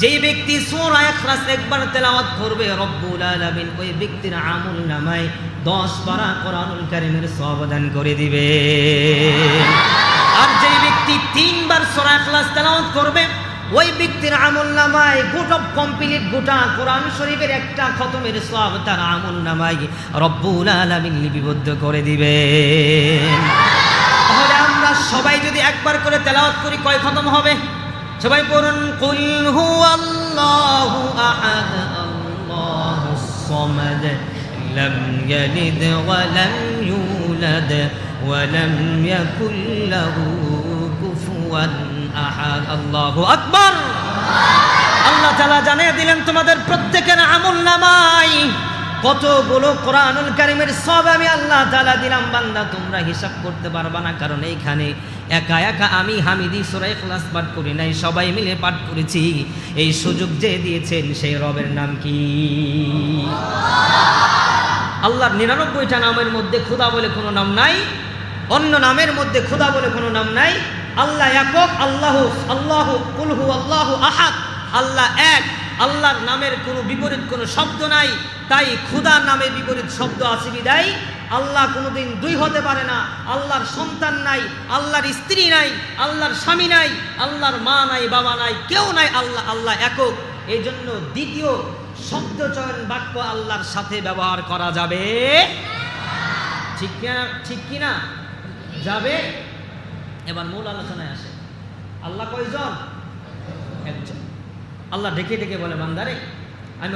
যেই ব্যক্তি সূরা ইখলাস একবার তেলাওয়াত করবে, রব্বুল আলামিন ওই ব্যক্তির আমল নামায় 10 পারা কোরআনুল কারীমের সওয়াব দান করে দিবে। আর যেই ব্যক্তি তিনবার সূরা ইখলাস তেলাওয়াত করবে, ওই ব্যক্তির আমল নামায় অফ কমপ্লিট গোটা কোরআন শরীফের একটা খতমের সওয়াব তার আমল নামায় রব্বুল আলামিন লিপিবদ্ধ করে দিবে। তাহলে আমরা সবাই যদি একবার করে তেলাওয়াত করি, কয় খতম হবে? সবাই পড়ুন, কুল হু আল্লাহু আহাদ আল্লাহুস সামাদ লাম ইয়ালিদ ওয়া লাম ইউলাদ, ওয়া লাম ইয়াকুল লাহু কুফুয়ান আহাদ। আল্লাহু আকবার। আল্লাহ তাআলা জানিয়ে দিলেন, তোমাদের প্রত্যেকের আমল নামাই, কতগুলো কোরআনুল কারিমের সব আমি আল্লাহ তাআলা দিলাম। বান্দা, তোমরা হিসাব করতে পারবা না, কারণ এইখানে একা একা আমি হামিদি সুরাই ক্লাস পাঠ করি নাই, সবাই মিলে পাঠ করেছি। এই সুযোগ যে দিয়েছেন সেই রবের নাম কি? আল্লাহর নিরানব্বইটা নামের মধ্যে খুদা বলে কোনো নাম নাই, অন্য নামের মধ্যে খুদা বলে কোনো নাম নাই। আল্লাহ একক, আল্লাহ আল্লাহ কুলহু আল্লাহ আহাদ। আল্লাহ এক, আল্লাহর নামের কোনো বিপরীত কোনো শব্দ নাই, তাই খুদা নামের বিপরীত শব্দ আছে বিদায়। আল্লাহ কোনোদিন দুই হতে পারে না। আল্লাহর সন্তান নাই, আল্লাহর স্ত্রী নাই, আল্লাহর স্বামী নাই, আল্লাহর মা নাই, বাবা নাই, কেউ নাই, আল্লাহ আল্লাহ একক। এই জন্য দ্বিতীয় শব্দ চয়ন বাক্য আল্লাহর সাথে ব্যবহার করা যাবে। ঠিক কিনা ঠিক কিনা? যাবে? এবার মূল আলোচনায় আসে। আল্লাহ কয়জন? একজন। আল্লাহ ডেকে ডেকে বলে, বান্দারে আমি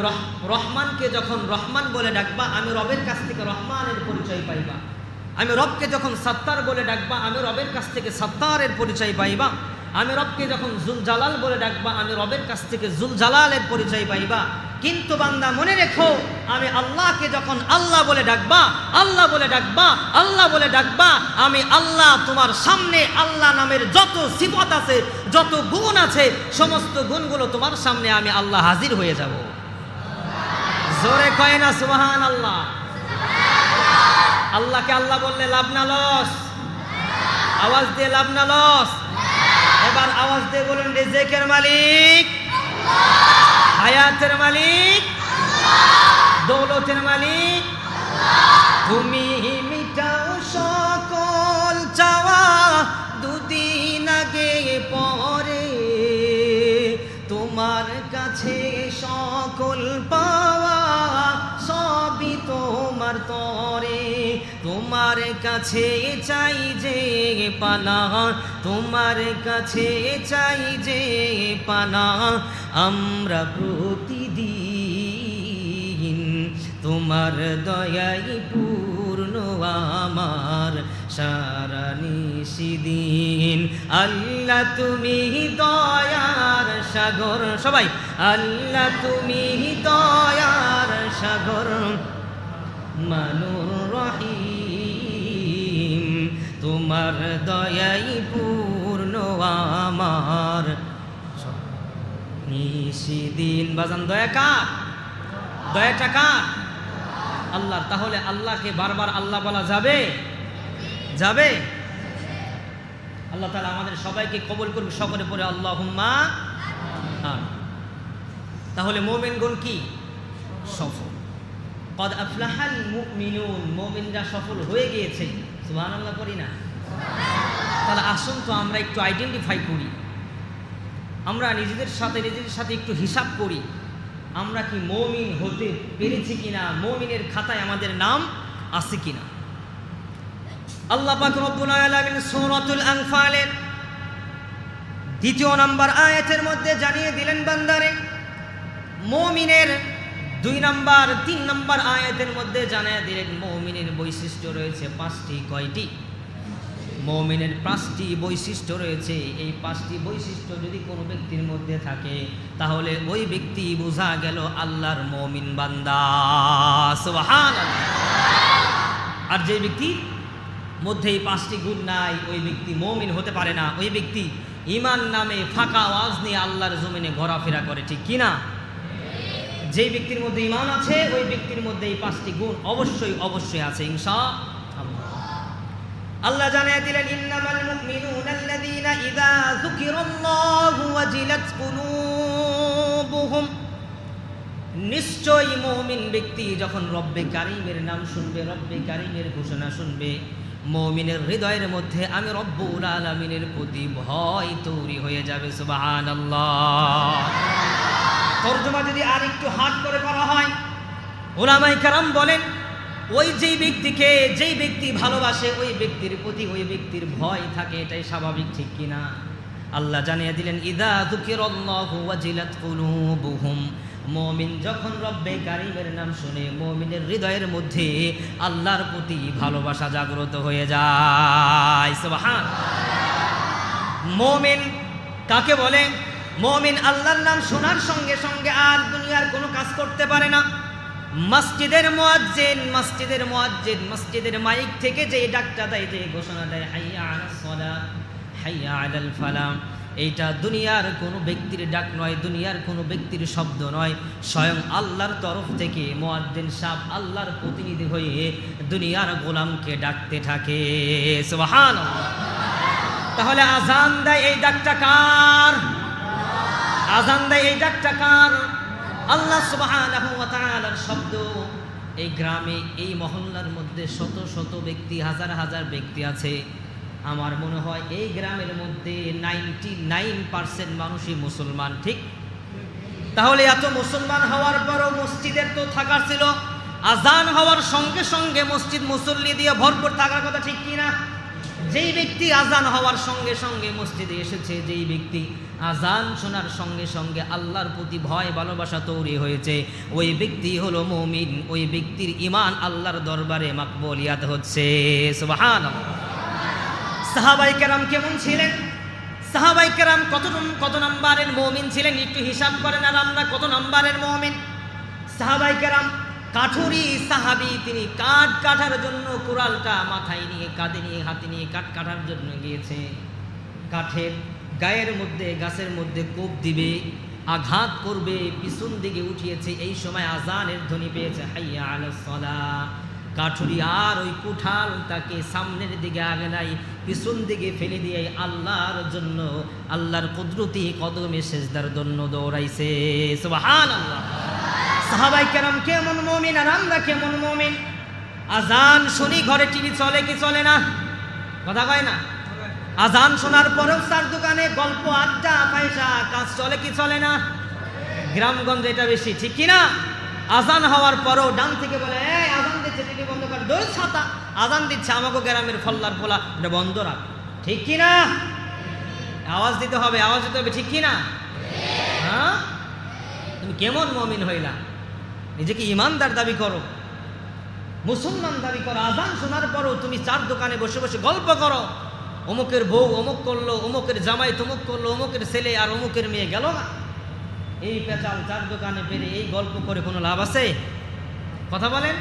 রহমানকে যখন রহমান বলে ডাকবা, আমি রবের কাছ থেকে রহমানের পরিচয় পাইবা। আমি রবকে যখন সত্তার বলে ডাকবা, আমি রবের কাছ থেকে সত্তারের পরিচয় পাইবা। আমি রবকে যখন জুল জালাল বলে ডাকবা, আমি রবের কাছ থেকে জুল জালালের পরিচয় পাইবা। কিন্তু বান্দা, মনে রেখো, আমি আল্লাহকে যখন আল্লাহ বলে ডাকবা, আল্লাহ বলে ডাকবা, আল্লাহ বলে ডাকবা, আমি আল্লাহ তোমার সামনে আল্লাহ নামের যত সিফত আছে, যত গুণ আছে, সমস্ত গুণগুলো তোমার সামনে আমি আল্লাহ হাজির হয়ে যাব। জোরে কয় না সুবহান আল্লাহ আল্লাহকে আল্লাহ বললে লাভ না লস। আওয়াজ দিয়ে লাভ না লস। এবার আওয়াজ দিয়ে বলুন, রেজেকের মালিক। হায়াতের মালিক। দৌলতের মালিক। তুমি মিটাও সকল চাওয়া দুদিন আগে পরে। তোমার কাছে সকল সবই তোমার তরে, তোমার কাছে চাই যে পানা তোমার কাছে চাই যে পানা আমরা প্রতিদিন তোমার দয়াই পূর্ণ আমার সারা নিশিদিন। আল্লাহ তুমি দয়ার সাগর, সবাই, আল্লাহ তুমি দয়ার সাগর। মানুর রহিম। তোমার দয়াই পূর্ণ আমার। নিশিদিন বাজান, দয়া কার? দয়াটা কার? আল্লাহ তাহলে আল্লাহকে বারবার আল্লাহ বলা যাবে? যাবে? আল্লাহ তালা আমাদের সবাইকে কবল করবে সকলে পরে আল্লাহ হুম্মা তাহলে মোমেনগণ কি? সফল। কদ আফলাহাল মুমিনুন মোমিনরা সফল হয়ে গিয়েছে। সুবহানাল্লাহ করি না। তাহলে আসুন তো আমরা একটু আইডেন্টিফাই করি। আমরা নিজেদের সাথে নিজেদের সাথে একটু হিসাব করি। আমরা কি মমিন হতে পেরেছি কিনা, মমিনের খাতায় আমাদের নাম আছে কিনা। আল্লাহ পাক রব্বুল আলামিন সূরাতুল আনফালের দ্বিতীয় নাম্বার আয়াতের মধ্যে জানিয়ে দিলেন বান্দারে, মমিনের দুই নাম্বার, তিন নাম্বার আয়াতের মধ্যে জানিয়ে দিলেন, মৌমিনের বৈশিষ্ট্য রয়েছে পাঁচটি, কয়টি? মমিনের পাঁচটি বৈশিষ্ট্য রয়েছে। এই পাঁচটি বৈশিষ্ট্য যদি কোনো ব্যক্তির মধ্যে থাকে, তাহলে ওই ব্যক্তি বোঝা গেল আল্লাহর মৌমিন বান্দা। আর যে ব্যক্তি মধ্যে এই পাঁচটি গুণ নাই, ওই ব্যক্তি মৌমিন হতে পারে না। ওই ব্যক্তি ইমান নামে ফাঁকা আওয়াজ নিয়ে আল্লাহর জমিনে ঘোরাফেরা করে, ঠিক কিনা? যেই ব্যক্তির মধ্যে ইমান আছে, ওই ব্যক্তির মধ্যে এই পাঁচটি গুণ অবশ্যই অবশ্যই আছে, ইনশা আল্লাহ। জানিয়ে দিলেন, ইন্নামাল মুমিনুনা আল্লাযীনা ইযা যুকিরাল্লাহু ওয়াজিলাত কুলুব নিশ্চয়ই মৌমিন ব্যক্তি যখন রব্বে কারিমের নাম শুনবে, রব্বে কারিমের ঘোষণা শুনবে, মৌমিনের হৃদয়ের মধ্যে আমি রব্বুল আলমিনের প্রতি ভয় তৈরি হয়ে যাবে সুবাহান তর্জমা যদি আর একটু হাট করে করা হয় ওলামাই কারাম বলেন, ওই যেই ব্যক্তিকে যেই ব্যক্তি ভালোবাসে, ওই ব্যক্তির প্রতি ওই ব্যক্তির ভয় থাকে, এটাই স্বাভাবিক, ঠিক কিনা আল্লাহ জানিয়ে দিলেন, ইদা ওয়াজিলাত কুলুবুহুম। মুমিন যখন রব্বে কারিমের নাম শুনে, মুমিনের হৃদয়ের মধ্যে আল্লাহর প্রতি ভালোবাসা জাগ্রত হয়ে যায়। মুমিন কাকে বলে? মুমিন আল্লাহর নাম শোনার সঙ্গে সঙ্গে আর দুনিয়ার কোনো কাজ করতে পারে না। মসজিদের মুয়াজ্জিন মসজিদের মুয়াজ্জিন, মসজিদের মাইক থেকে যে ডাকটা দেয়, যে ঘোষণা দেয়, হাইয়া আলাস সালাহ হাইয়া আলাল ফালাম এইটা দুনিয়ার কোনো ব্যক্তির ডাক নয়, দুনিয়ার কোনো ব্যক্তির শব্দ নয়। স্বয়ং আল্লাহর তরফ থেকে মোয়াদ্দিন সাহ আল্লাহর প্রতিনিধি হয়ে দুনিয়ার গোলামকে ডাকতে থাকে। সুবহান তাহলে আজান দেয় এই ডাকটা কার? আজান দেয় এই ডাকটা কার? আল্লাহ ওয়া শব্দ। এই গ্রামে, এই মহল্লার মধ্যে শত শত ব্যক্তি, হাজার হাজার ব্যক্তি আছে। আমার মনে হয় এই গ্রামের মধ্যে নাইনটি নাইন পার্সেন্ট মানুষই মুসলমান, ঠিক? তাহলে এত মুসলমান হওয়ার পরও মসজিদের তো থাকার ছিল। আজান হওয়ার সঙ্গে সঙ্গে মসজিদ মুসল্লি দিয়ে ভরপুর থাকার কথা ঠিক কিনা? যেই ব্যক্তি আজান হওয়ার সঙ্গে সঙ্গে মসজিদে এসেছে, যেই ব্যক্তি আজান শোনার সঙ্গে সঙ্গে আল্লাহর প্রতি ভয়, ভালোবাসা তৈরি হয়েছে, ওই ব্যক্তি হলো মমিন, ওই ব্যক্তির ইমান আল্লাহর দরবারে মাকবলিয়াত হচ্ছে। সুবহান সাহাবাই কেরাম কেমন ছিলেন? সাহাবাই কেরাম কত কত নম্বরের মমিন ছিলেন? একটু হিসাব করেন আর আমরা কত নাম্বারের মমিন? সাহাবাই কেরাম কাঠুরি সাহাবি তিনি কাঠ কাটার জন্য কুড়ালটা মাথায় নিয়ে, কাঁধে নিয়ে, হাতে নিয়ে কাঠ কাটার জন্য গিয়েছে। কাঠের গায়ের মধ্যে, গাছের মধ্যে কোপ দিবে, আঘাত করবে, পিছন দিকে উঠিয়েছে, এই সময় আজানের ধ্বনি পেয়েছে, হাইয়া আলাস সালাহ কাঠুরি আর ওই কুঠাল তাকে সামনের দিকে আগে নাই পিছন দিকে ফেলে দিয়ে আল্লাহর জন্য, আল্লাহর কুদরতি কদমে শেষদার জন্য দৌড়াইছে। সুবহান আল্লাহ সাহাবাই কেরাম কেমন মমিন আর আমরা কেমন মমিন? আজান শুনি ঘরে টিভি চলে কি চলে না? কথা কয় না? আজান শোনার পরেও তার দোকানে গল্প, আড্ডা পয়সা কাজ চলে কি চলে না? গ্রামগঞ্জে এটা বেশি, ঠিক কি না? আজান হওয়ার পরও ডান থেকে বলে, এই, আজান দিচ্ছে, টিভি বন্ধ কর। দৌড় ছাতা, আজান দিচ্ছে আমাকে গ্রামের ফল্লার পোলা এটা বন্ধ রাখ। ঠিক কি না? আওয়াজ দিতে হবে, আওয়াজ দিতে হবে, ঠিক কি না? হ্যাঁ? তুমি কেমন মমিন হইলা? নিজেকে ইমানদার দাবি করো। মুসলমান দাবি করো। আজান শোনার পরও তুমি চার দোকানে বসে বসে গল্প করো। অমুকের বউ অমুক করল, অমুকের জামাই তমুক করল, অমুকের ছেলে আর অমুকের মেয়ে গেল না। এই পেঁচাল চার দোকানে পেরে এই গল্প করে কোনো লাভ আছে? কথা বলেন?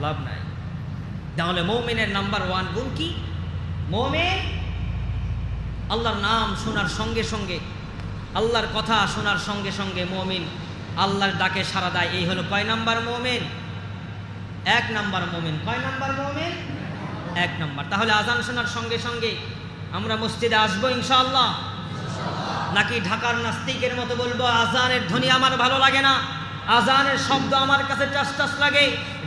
লাভ নাই। তাহলে মৌমিনের নাম্বার ওয়ান গুণ কি? মৌমিন, আল্লাহর নাম শোনার সঙ্গে সঙ্গে, আল্লাহর কথা শোনার সঙ্গে সঙ্গে মমিন আল্লাহর ডাকে সারা দেয়। এই হলো কয় নাম্বার মোমেন? এক নাম্বার মোমেন। কয় নাম্বার মোমেন? এক নাম্বার। তাহলে আজান শোনার সঙ্গে সঙ্গে আমরা মসজিদে আসব ইনশাআল্লাহ? নাকি ঢাকার নাস্তিকের মতো বলব, আজানের ধ্বনি আমার ভালো লাগে না। আজানের শব্দ আমার কাছে টাস লাগে।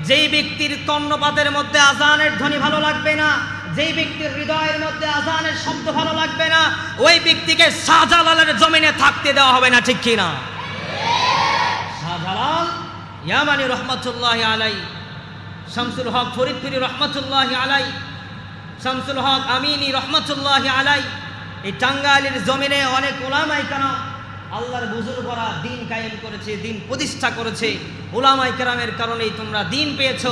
যেই ব্যক্তির কর্ণপাতের মধ্যে আজানের ধ্বনি ভালো লাগবে না, যেই ব্যক্তির হৃদয়ের মধ্যে আজানের শব্দ ভালো লাগবে না, ওই ব্যক্তিকে শাহজালালের জমিনে থাকতে দেওয়া হবে না, ঠিক কিনা? ইয়ামানি রহমতুল্লাহ আলাই শামসুল হক ফরিদপুরি রহমতুল্লাহ আলাই শামসুল হক আমিনী রহমতুল্লাহ আলাই এই টাঙ্গাইলের জমিনে অনেক ওলামাই কারাম আল্লাহর বুজুর করা দিন কায়েম করেছে, দিন প্রতিষ্ঠা করেছে। ওলামাই কারামের কারণেই তোমরা দিন পেয়েছ,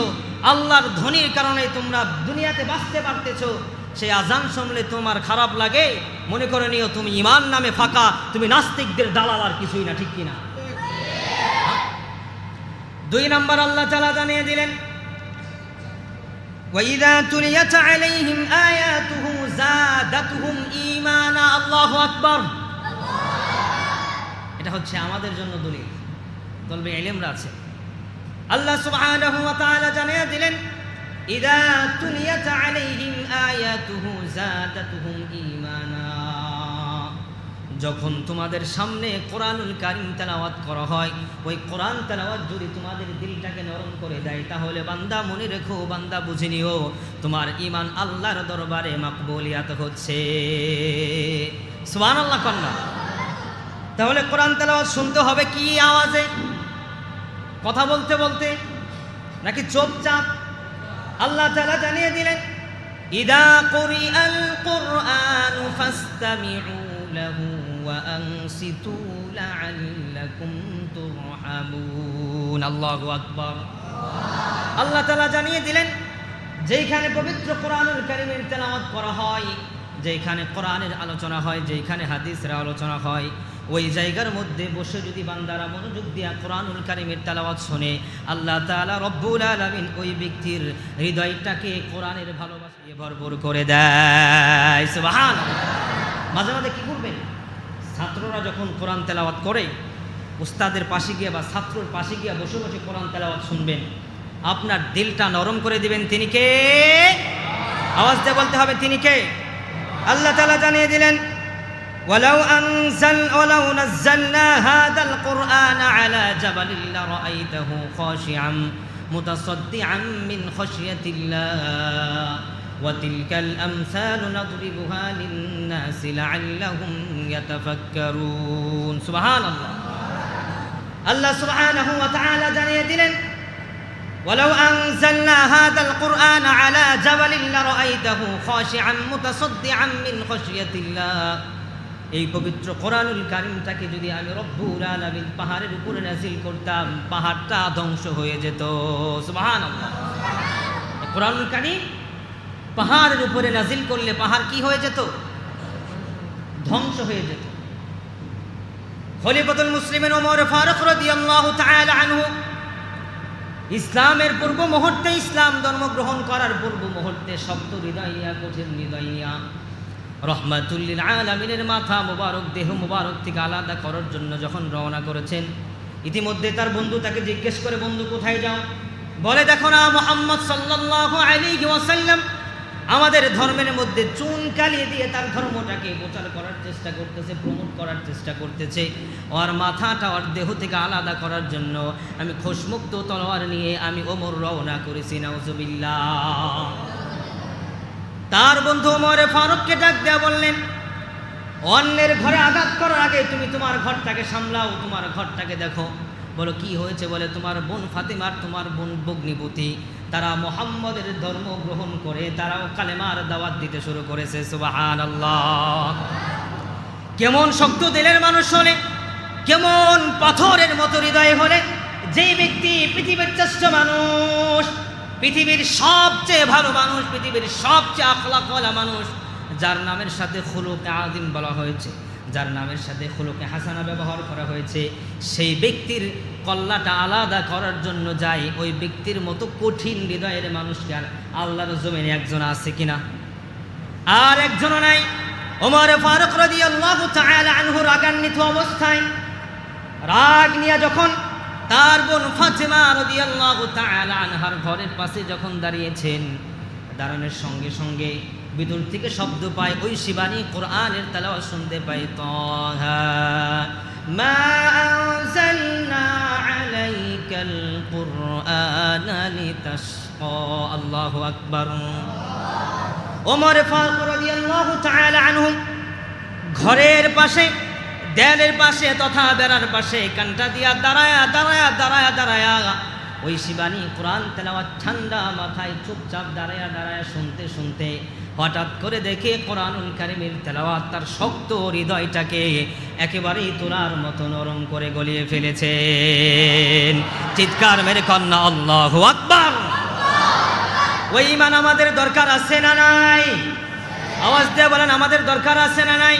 আল্লাহর ধ্বনির কারণে তোমরা দুনিয়াতে বাঁচতে পারতেছো। সেই আজান শুনলে তোমার খারাপ লাগে, মনে করে নিও তুমি ইমান নামে ফাঁকা, তুমি নাস্তিকদের দালাল আর কিছুই না, ঠিক কিনা? দুই নাম্বার আল্লাহ তালা জানিয়ে দিলেন وإذا تليت عليهم آياته زادتهم إيمانا الله أكبر এটা হচ্ছে আমাদের জন্য দলিল তলবে এলেমরা আছে আল্লাহ সুবহানাহু ওয়া তাআলা জানিয়ে দিলেন ইদা তুলিয়াত আলাইহিম আয়াতুহু জাদাতুহুম ঈমানা যখন তোমাদের সামনে কোরআনুল কারিম তেলাওয়াত করা হয়, ওই কোরআন তেলাওয়াত যদি তোমাদের দিলটাকে নরম করে দেয়, তাহলে বান্দা মনে রেখো, বান্দা বুঝে নিও, তোমার ইমান আল্লাহর দরবারে মাকবুলিয়াত হচ্ছে। সুবান আল্লাহ কন্যা তাহলে কোরআন তেলাওয়াত শুনতে হবে কি আওয়াজে? কথা বলতে বলতে? নাকি চুপচাপ আল্লাহ তাআলা জানিয়ে দিলেন, ইদা কুরিআল কুরআন ফাসতামিউ লাহু। আনসিতু লাআল্লাকুম তুরহামুন আল্লাহু আকবার আল্লাহ তাআলা জানিয়ে দিলেন যেখানে পবিত্র কোরআনুল কারীমের তেলাওয়াত করা হয় যেখানে কোরআনের আলোচনা হয় যেখানে হাদিসের আলোচনা হয়, ওই জায়গার মধ্যে বসে যদি বান্দারা মনোযোগ দিয়া কোরআনুল কারিমের তেলাওয়াত শোনে, আল্লাহ তাআলা রব্বুল আলামিন ওই ব্যক্তির হৃদয়টাকে কোরআনের ভালোবাসা দিয়ে ভরপুর করে দেয়। মাঝে মাঝে কি করবেন? ছাত্ররা যখন কোরআন তেলাওয়াত করে উস্তাদের পাশে গিয়ে বা ছাত্রর পাশে গিয়ে বসে বসে কোরআন তেলাওয়াত শুনবেন আপনার দিলটা নরম করে দিবেন তিনি কে আওয়াজ দিয়ে বলতে হবে তিনি কে আল্লাহ তাআলা জানিয়ে দিলেন ولو أنزل ولو نزلنا هذا القرآن على جبل لرأيته خاشعا متصدعا من خشية الله وتلك الأمثال نضربها للناس لعلهم يتفكرون سبحان الله الله سبحانه وتعالى জানিয়ে দিলেন ولو أنزلنا هذا القرآن على جبل لرأيته خاشعا متصدعا من خشية الله এই পবিত্র কোরআনুল কারিমটাকে যদি আমি রব্বুল আলামিন পাহাড়ের উপরে নাজিল করতাম পাহাড়টা ধ্বংস হয়ে যেত সুবহানাল্লাহ কোরআনুল কারিম পাহাড়ের উপরে নাজিল করলে পাহাড় কি হয়ে যেত? ধ্বংস হয়ে যেত। খলিফাতুল মুসলিমের ওমর ফারুক রাদিয়াল্লাহু তাআলা আনহু ইসলামের পূর্ব মুহূর্তে ইসলাম ধর্ম গ্রহণ করার পূর্ব মুহূর্তে শব্দ হৃদয়িয়া, কঠিন হৃদয়িয়া রহমাতুল্লিল আলমিনের মাথা মুবারক, দেহ মুবারক থেকে আলাদা করার জন্য যখন রওনা করেছেন, ইতিমধ্যে তার বন্ধু তাকে জিজ্ঞেস করে, বন্ধু, কোথায় যাও? বলে, দেখো না, মোহাম্মদ সাল্লাল্লাহু আলাইহি ওয়াসাল্লাম আমাদের ধর্মের মধ্যে চুন কালিয়ে দিয়ে তার ধর্মটাকে প্রচার করার চেষ্টা করতেছে, প্রমোট করার চেষ্টা করতেছে। ওর মাথাটা ওর দেহ থেকে আলাদা করার জন্য আমি খোশমুক্ত তলোয়ার নিয়ে আমি ওমর রওনা করেছি, নাউজুবিল্লাহ। তার বন্ধু ওমরে ফারুককে ডাক দেয়া বললেন, অন্যের ঘরে আঘাত করার আগে তুমি তোমার ঘরটাকে সামলাও, তোমার ঘরটাকে দেখো। বলো, কি হয়েছে বলে? তোমার বোন ফাতিমার, তোমার বোন বগ্নিপতি তারা মোহাম্মদের ধর্ম গ্রহণ করে, তারাও কালেমার দাওয়াত দিতে শুরু করেছে সুবাহান কেমন শক্ত দিলের মানুষ হলে, কেমন পাথরের মতো হৃদয় হলে, যেই ব্যক্তি পৃথিবীর শ্রেষ্ঠ মানুষ, পৃথিবীর সবচেয়ে ভালো মানুষ, পৃথিবীর সবচেয়ে আখলাকওয়ালা মানুষ, যার নামের সাথে খুলুকে আদিম বলা হয়েছে, যার নামের সাথে খুলুকে হাসানা ব্যবহার করা হয়েছে, সেই ব্যক্তির কল্লাটা আলাদা করার জন্য যায় ওই ব্যক্তির মতো কঠিন হৃদয়ের মানুষকে আর আল্লাহর জমিনে একজন আছে কিনা? আর একজনও নাই। ওমর ফারুক রাদিয়াল্লাহু তাআলা আনহু রাগান্বিত অবস্থায়। রাগ নিয়ে যখন তার বোন ফাতেমা রাদিয়াল্লাহু তাআলা আনহার ঘরের পাশে যখন দাঁড়িয়েছেন, দাঁড়ানোর সঙ্গে সঙ্গে বিদুর থেকে শব্দ পায়, ওই শিবানী কোরআনের তেলাওয়াত শুনতে পাই, তাহা মা কুরআনা লিতাশকা, আল্লাহু আকবার। ওমর ঘরের পাশে, দেয়ালের পাশে তথা বেড়ার পাশে কানটা দিয়া দাঁড়ায়া দাঁড়ায়া দাঁড়ায়া দাঁড়ায়া। ওই শিবানী কোরআন তেলাওয়াত ঠান্ডা মাথায় চুপচাপ দাঁড়ায়া দাঁড়ায়া শুনতে শুনতে হঠাৎ করে দেখে কোরআনুল কারিমের তেলাওয়াত তার শক্ত হৃদয়টাকে একেবারেই তোলার মতো নরম করে গলিয়ে ফেলেছেন। চিৎকার মেরে কন্যা, আল্লাহ আকবার! ওই ইমান আমাদের দরকার আছে না নাই? আওয়াজ দিয়ে বলেন, আমাদের দরকার আছে না নাই?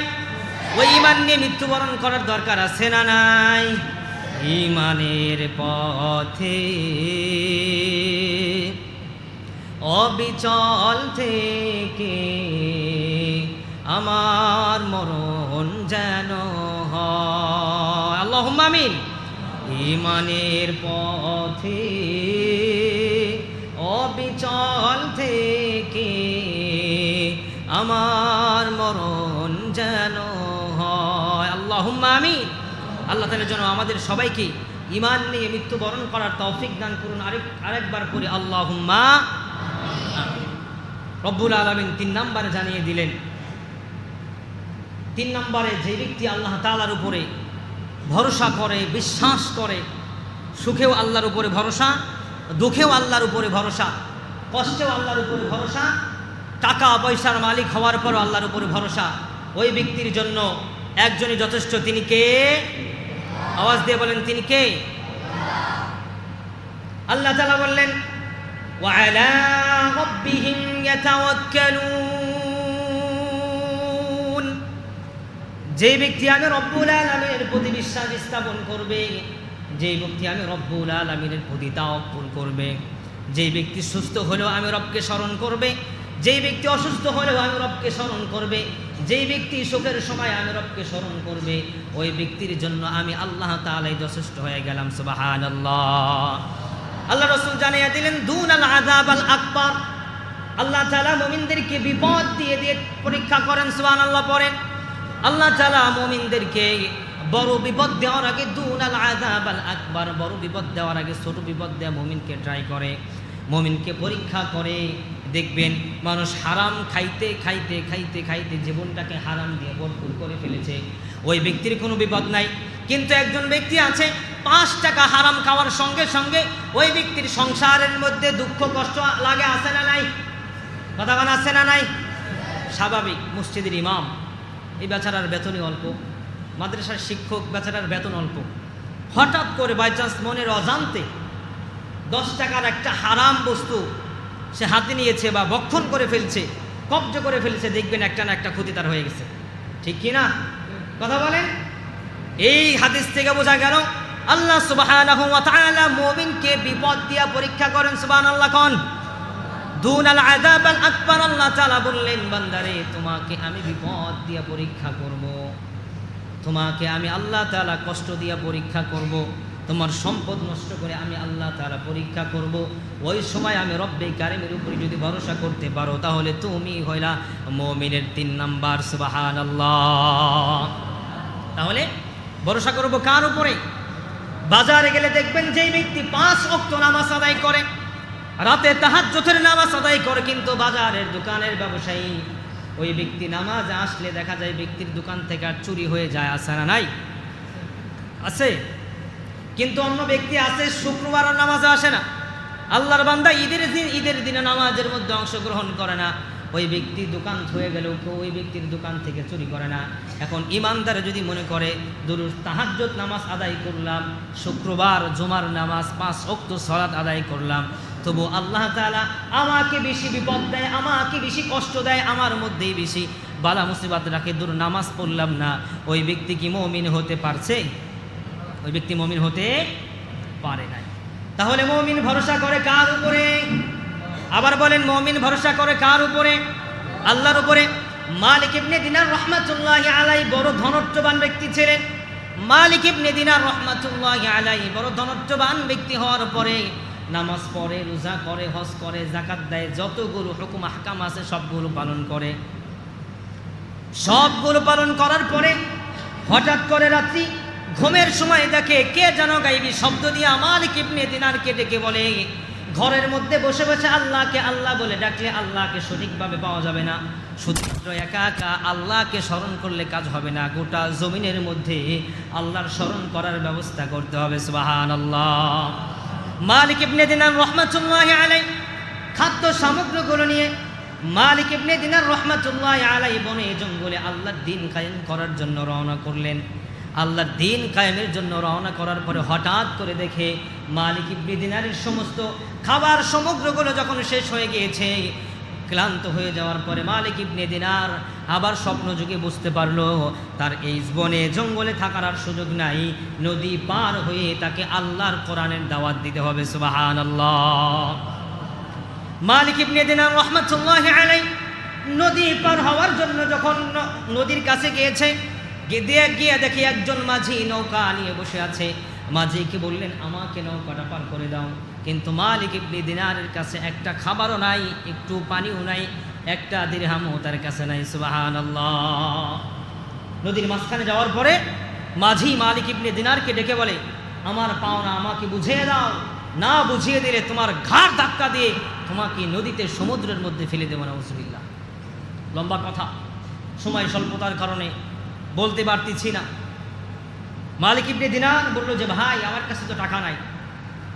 ওই ইমান নিয়ে মৃত্যুবরণ করার দরকার আছে না নাই? ইমানের পথে অবিচল থেকে আমার মরণ যেন আল্লাহ আমিন। ইমানের পথে অবিচল থেকে আমার মরণ যেন হয়। আল্লাহুম্মা আমিন। আল্লাহ তাআলা জন্য আমাদের সবাইকে ইমান নিয়ে মৃত্যুবরণ করার তৌফিক দান করুন। আরেক আরেকবার করে আল্লাহুম্মা আমিন। রব্বুল আলামিন তিন নম্বরে জানিয়ে দিলেন। তিন নম্বরে যে ব্যক্তি আল্লাহ তাআলার উপরে ভরসা করে, বিশ্বাস করে, সুখেও আল্লাহর উপরে ভরসা, দুঃখেও আল্লাহর উপরে ভরসা, কষ্টেও আল্লাহর উপরে ভরসা টাকা পয়সার মালিক হওয়ার পরও আল্লাহর উপরে ভরসা, ওই ব্যক্তির জন্য একজনই যথেষ্ট। তিনি কে? আওয়াজ দিয়ে বলেন, তিনি কে? আল্লাহ তাআলা বললেন وعلى ربهم يتوكلون যে ব্যক্তি আমি রব্বুল আলমীর প্রতি বিশ্বাস স্থাপন করবে যে ব্যক্তি আমি রব্বুল আলমীর প্রতি তাওয়াক্কুল করবে যে ব্যক্তি সুস্থ হলেও আমি রবকে স্মরণ করবে যেই ব্যক্তি অসুস্থ হলেও আমি রবকে স্মরণ করবে যেই ব্যক্তি সুখের সময় আমি রবকে স্মরণ করবে ওই ব্যক্তির জন্য আমি আল্লাহ তালাই যথেষ্ট হয়ে গেলাম সুবাহান আল্লাহ আল্লাহ রসুল জানিয়ে দিলেন দুন আল আজাব আল আকবর। আল্লাহ তালা মোমিনদেরকে বিপদ দিয়ে দিয়ে পরীক্ষা করেন সুবান আল্লাহ পড়েন। আল্লাহ তালা মোমিনদেরকে বড় বিপদ দেওয়ার আগে দুন আল আজাব আল আকবর, বড় বিপদ দেওয়ার আগে ছোট বিপদ দেওয়া মোমিনকে ট্রাই করে, মোমিনকে পরীক্ষা করে দেখবেন মানুষ হারাম খাইতে খাইতে খাইতে খাইতে জীবনটাকে হারাম দিয়ে ভরপুর করে ফেলেছে। ওই ব্যক্তির কোনো বিপদ নাই। কিন্তু একজন ব্যক্তি আছে পাঁচ টাকা হারাম খাওয়ার সঙ্গে সঙ্গে ওই ব্যক্তির সংসারের মধ্যে দুঃখ, কষ্ট লাগে, আছে না নাই? কথা বান আছে না নাই? স্বাভাবিক, মসজিদের ইমাম, এই বেচারার বেতনই অল্প। মাদ্রাসার শিক্ষক, বেচারার বেতন অল্প। হঠাৎ করে বাই চান্স মনের অজান্তে দশ টাকার একটা হারাম বস্তু সে হাতে নিয়েছে বা ভক্ষণ করে ফেলছে, কব্জ করে ফেলছে, দেখবেন একটা না একটা ক্ষতি তার হয়ে গেছে। ঠিক কি না? কথা বলেন? এই হাদিস থেকে বোঝা গেল আল্লাহ তাআলা মুমিনকে বিপদ দিয়া পরীক্ষা করেন, সুবহানাল্লাহ কোন। দুন আল্লাহ বললেন, বান্দারে, তোমাকে আমি বিপদ পরীক্ষা তোমাকে আমি আল্লাহ কষ্ট পরীক্ষা করব। তোমার সম্পদ নষ্ট করে আমি আল্লাহ তাআলা পরীক্ষা ওই সময় আমি উপরে যদি ভরসা করতে পারো, তাহলে তুমি হইলা মমিনের তিন নাম্বার, সুবহানাল্লাহ। তাহলে ভরসা করব কার উপরে? বাজারে গেলে দেখবেন যেই ব্যক্তি পাঁচ অক্ত নামাজ আদায় করে, রাতে তাহাজ্জুদের নামাজ আদায় করে, কিন্তু বাজারের দোকানের ব্যবসায়ী ওই ব্যক্তি নামাজ আসলে দেখা যায় ব্যক্তির দোকান থেকে আর চুরি হয়ে যায় আসে না নাই? আছে। কিন্তু অন্য ব্যক্তি আছে, শুক্রবার নামাজে আসে না। আল্লাহর বান্দা ঈদের দিন, ঈদের দিনে নামাজের মধ্যে অংশগ্রহণ করে না। ওই ব্যক্তি দোকান থয়ে গেলেও কেউ ওই ব্যক্তির দোকান থেকে চুরি করে না। এখন ইমানদারে যদি মনে করে দুরুস তাহাজ্জত নামাজ আদায় করলাম, শুক্রবার জুমার নামাজ পাঁচ অক্ত সলাৎ আদায় করলাম, তবু আল্লাহ তাআলা আমাকে বেশি বিপদ দেয়, আমাকে বেশি কষ্ট দেয়, আমার মধ্যেই বেশি বালা মুসিবাত রাখে দূর নামাজ পড়লাম না। ওই ব্যক্তি কি মমিন হতে পারছে? ওই ব্যক্তি মমিন হতে পারে নাই। তাহলে মমিন ভরসা করে কার উপরে? আবার বলেন, মমিন ভরসা করে কার উপরে? আল্লাহর উপরে। মালিক ইবনে দিনার রহমাতুল্লাহ আলাই বড় ধনত্ববান ব্যক্তি ছিলেন। মালিক ইবনে দিনার রহমাতুল্লাহ আলাই বড় ধনত্ববান ব্যক্তি হওয়ার পরে নামাজ পড়ে, রোজা করে, হজ করে জাকাত দেয়, যতগুলো হুকুম হাকাম আছে সবগুলো পালন করে। সবগুলো পালন করার পরে হঠাৎ করে রাত্রি ঘুমের সময় দেখে কে যেন গাইবি শব্দ দিয়ে আমার কিপনে দিনারকে ডেকে বলে ঘরের মধ্যে বসে বসে আল্লাহকে আল্লাহ বলে ডাকলে আল্লাহকে সঠিকভাবে পাওয়া যাবে না। শুধুমাত্র একা একা আল্লাহকে স্মরণ করলে কাজ হবে না। গোটা জমিনের মধ্যে আল্লাহর স্মরণ করার ব্যবস্থা করতে হবে সুবাহান আল্লাহ মালিক ইবনে দিনার রহমাতুল্লাহ আলাই খাদ্য সামগ্রীগুলো নিয়ে মালিক ইবনে দিনার রহমাতুল্লাহ আলাই বনে জঙ্গলে আল্লাহর দিন কায়েম করার জন্য রওনা করলেন। আল্লাহর দিন কায়েমের জন্য রওনা করার পরে হঠাৎ করে দেখে মালিক ইবনে দিনারের সমস্ত খাবার সমগ্রগুলো যখন শেষ হয়ে গিয়েছে, ক্লান্ত হয়ে যাওয়ার পরে মালিক ইবনে দিনার আবার স্বপ্ন যুগে বুঝতে পারল, তার এই বনে জঙ্গলে থাকার আর সুযোগ নাই, নদী পার হয়ে তাকে আল্লাহর কোরআনের দাওয়াত দিতে হবে সুবাহান আল্লাহ মালিক ইবনে দিনার রহমাতুল্লাহ আলাই নদী পার হওয়ার জন্য যখন নদীর কাছে গিয়েছে গিয়ে দিয়ে গিয়ে দেখি একজন মাঝি নৌকা নিয়ে বসে আছে। মাঝিকে বললেন, আমাকে নৌকাটা পার করে দাও। কিন্তু মালিক ইবনে দিনারের কাছে একটা খাবারও নাই, একটু পানিও নাই, একটা দিরহামও তার কাছে নাই। সুবাহান নদীর মাঝখানে যাওয়ার পরে মাঝি মালিক ইবনে দিনারকে ডেকে বলে, আমার পাওনা আমাকে বুঝিয়ে দাও। না বুঝিয়ে দিলে তোমার ঘাড় ধাক্কা দিয়ে তোমাকে নদীতে সমুদ্রের মধ্যে ফেলে দেবো না লম্বা কথা। সময় স্বল্পতার কারণে বলতে পারতেছি না। মালিক ইবনে দিনান বলল যে, ভাই, আমার কাছে তো টাকা নাই।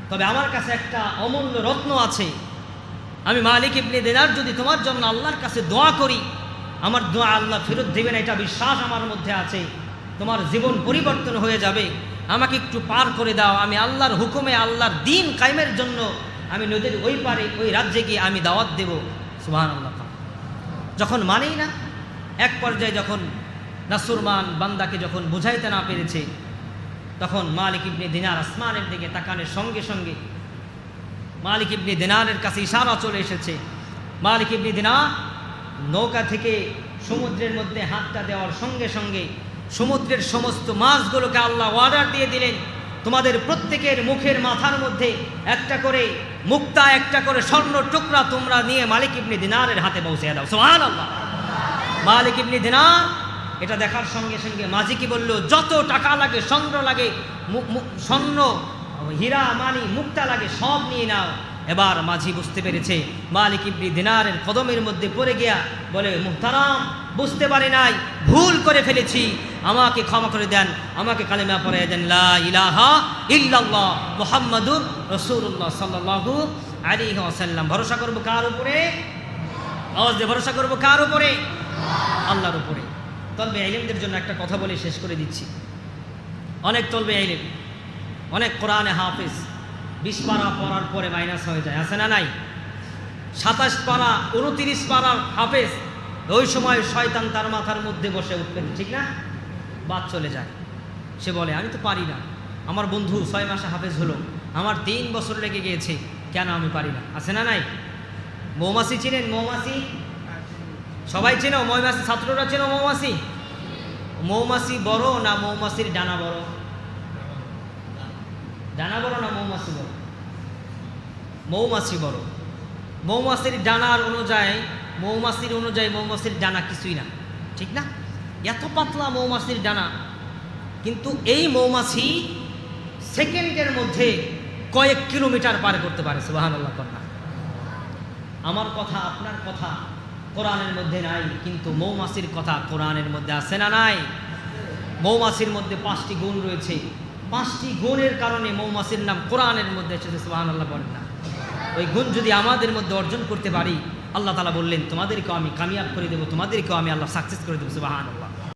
তবে আমার কাছে একটা অমূল্য রত্ন আছে। আমি মালিক ইবনে দিনার যদি তোমার জন্য আল্লাহর কাছে দোয়া করি, আমার দোয়া আল্লাহ ফেরত দেবেন এটা বিশ্বাস আমার মধ্যে আছে। তোমার জীবন পরিবর্তন হয়ে যাবে। আমাকে একটু পার করে দাও। আমি আল্লাহর হুকুমে, আল্লাহর দিন কায়েমের জন্য আমি নদীর ওই পারে, ওই রাজ্যে গিয়ে আমি দাওয়াত দেব। সুবাহ যখন মানেই না, এক পর্যায়ে যখন নাসুরমান বান্দাকে যখন বুঝাইতে না পেরেছে, তখন মালিক ইবনে দিনার আসমানের দিকে তাকানের সঙ্গে সঙ্গে মালিক ইবনে দিনারের কাছে ইশারা চলে এসেছে। মালিক ইবনে দিনার নৌকা থেকে সমুদ্রের মধ্যে হাতটা দেওয়ার সঙ্গে সঙ্গে সমুদ্রের সমস্ত মাছগুলোকে আল্লাহ অর্ডার দিয়ে দিলেন। তোমাদের প্রত্যেকের মুখের মাথার মধ্যে একটা করে মুক্তা, একটা করে স্বর্ণ টুকরা তোমরা নিয়ে মালিক ইবনে দিনারের হাতে পৌঁছে দাও। সোহান আল্লাহ মালিক ইবনে দিনার এটা দেখার সঙ্গে সঙ্গে মাঝি কি বলল, যত টাকা লাগে, স্বর্ণ লাগে স্বর্ণ, হীরা, মানি, মুক্তা লাগে, সব নিয়ে নাও। এবার মাঝি বুঝতে পেরেছে, মালিক ইবনি দিনারের কদমের মধ্যে পড়ে গিয়া বলে, মুহতারাম, বুঝতে পারি নাই, ভুল করে ফেলেছি। আমাকে ক্ষমা করে দেন, আমাকে কালিমা পড়ে দেন, লা ইল্লাল্লাহ মুহাম্মাদুর রাসূলুল্লাহ সাল্লাল্লাহু আলাইহি ওয়াসাল্লাম। ভরসা করব কার উপরে? ভরসা করব কার উপরে? আল্লাহর উপরে। তলবে আইলেমদের জন্য একটা কথা বলে শেষ করে দিচ্ছি। অনেক তলবে আইলেম অনেক কোরআনে হাফিজ, বিশ পারা পড়ার পরে মাইনাস হয়ে যায়। আছে না নাই? সাতাশ পারা, উনতিরিশ পারার হাফেজ, ওই সময় শয়তান তার মাথার মধ্যে বসে উঠবেন ঠিক না? বাদ চলে যায়। সে বলে, আমি তো পারি না। আমার বন্ধু ছয় মাসে হাফেজ হলো। আমার তিন বছর লেগে গিয়েছে। কেন আমি পারি না? আছে না নাই? মৌমাছি চিনেন? মৌমাছি সবাই চেনো মৌমাছি, ছাত্ররা চেনো মৌমাছি? মৌমাছি বড় না মৌমাছির ডানা বড়? ডানা বড় না মৌমাছি বড়? মৌমাছি বড়। মৌমাছির ডানার অনুযায়ী, মৌমাছির অনুযায়ী মৌমাছির ডানা কিছুই না। ঠিক না? এত পাতলা মৌমাছির ডানা। কিন্তু এই মৌমাছি সেকেন্ডের মধ্যে কয়েক কিলোমিটার পার করতে পারে সুবাহান্লাহ কন্যা। আমার কথা, আপনার কথা কোরআনের মধ্যে নাই, কিন্তু মৌমাছির কথা কোরআনের মধ্যে আছে না নাই? মৌমাসির মধ্যে পাঁচটি গুণ রয়েছে। পাঁচটি গুণের কারণে মৌমাছির নাম কোরআনের মধ্যে এসেছে সোহান আল্লাহ বলেন না। ওই গুণ যদি আমাদের মধ্যে অর্জন করতে পারি, আল্লাহ তালা বললেন, তোমাদেরকেও আমি কামিয়াব করে দেবো, তোমাদেরকেও আমি আল্লাহ সাকসেস করে দেবো সোহান আল্লাহ